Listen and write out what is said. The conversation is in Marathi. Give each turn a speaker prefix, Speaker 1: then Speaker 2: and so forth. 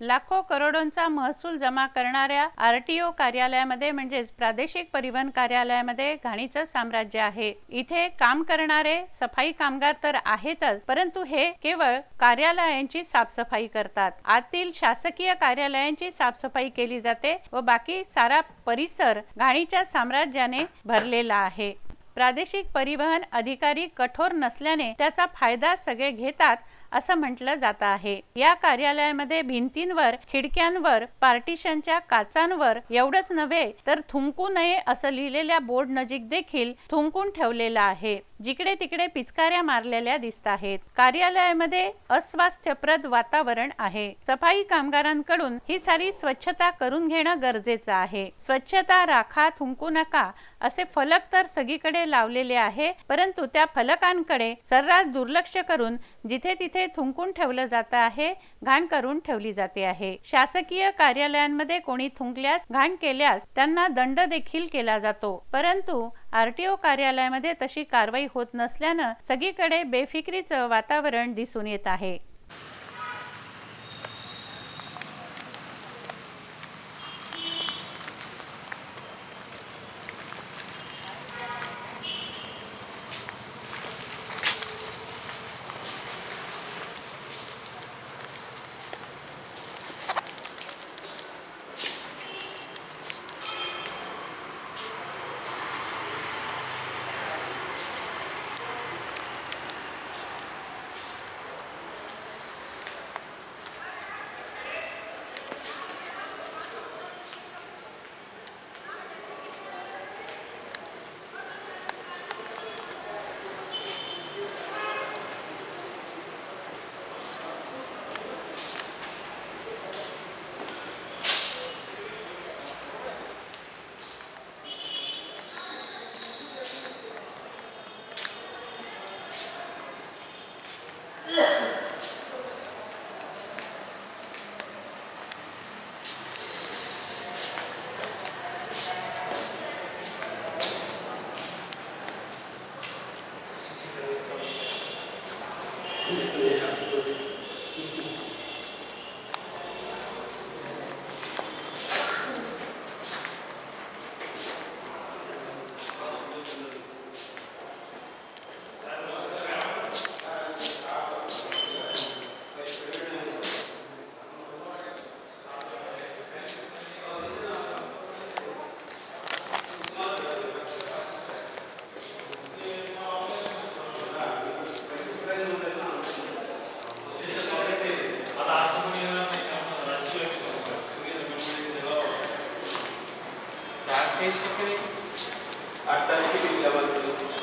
Speaker 1: लाखो करोडोंचा महसूल जमा करणाऱ्या आरटीओ कार्यालयामध्ये म्हणजेच प्रादेशिक परिवहन कार्यालयामध्ये घाणीचं साम्राज्य आहे. इथे काम करणारे सफाई कामगार तर आहेतच परंतु हे केवळ कार्यालयांची साफसफाई करतात. आतील शासकीय कार्यालयांची साफसफाई केली जाते व बाकी सारा परिसर घाणीच्या साम्राज्याने भरलेला आहे. प्रादेशिक परिवहन अधिकारी कठोर नसल्याने त्याचा फायदा सगळे घेतात असं म्हटलं जात आहे. या कार्यालयामध्ये भिंतींवर खिडक्यांवर पार्टिशनच्या काचांवर एवढंच नव्हे तर थुंकू नये असं लिहिलेल्या बोर्ड नजीक देखील थुंकून ठेवलेलं आहे. जिकडे तिकडे पिचकाऱ्या मारलेल्या दिसत आहेत. कार्यालयामध्ये अस्वास्थ्यप्रद वातावरण आहे. सफाई कामगारांकडून ही सारी स्वच्छता करून घेणं गरजेचं आहे. स्वच्छता राखा थुंकू नका असे फलक तर सगळीकडे लावलेले आहे परंतु त्या फलकांकडे सर्रास दुर्लक्ष करून जिथे तिथे थुंकून ठेवलं जात आहे घाण करून ठेवली जाते आहे. शासकीय कार्यालयांमध्ये कोणी थुंकल्यास घाण केल्यास त्यांना दंड देखील केला जातो. परंतु आरटीओ कार्यालयामध्ये तशी कारवाई होत नसल्यानं सगळीकडे बेफिक्रीचं वातावरण दिसून येत आहे.
Speaker 2: हे शिकणे. आठ तारखेची विद्यामान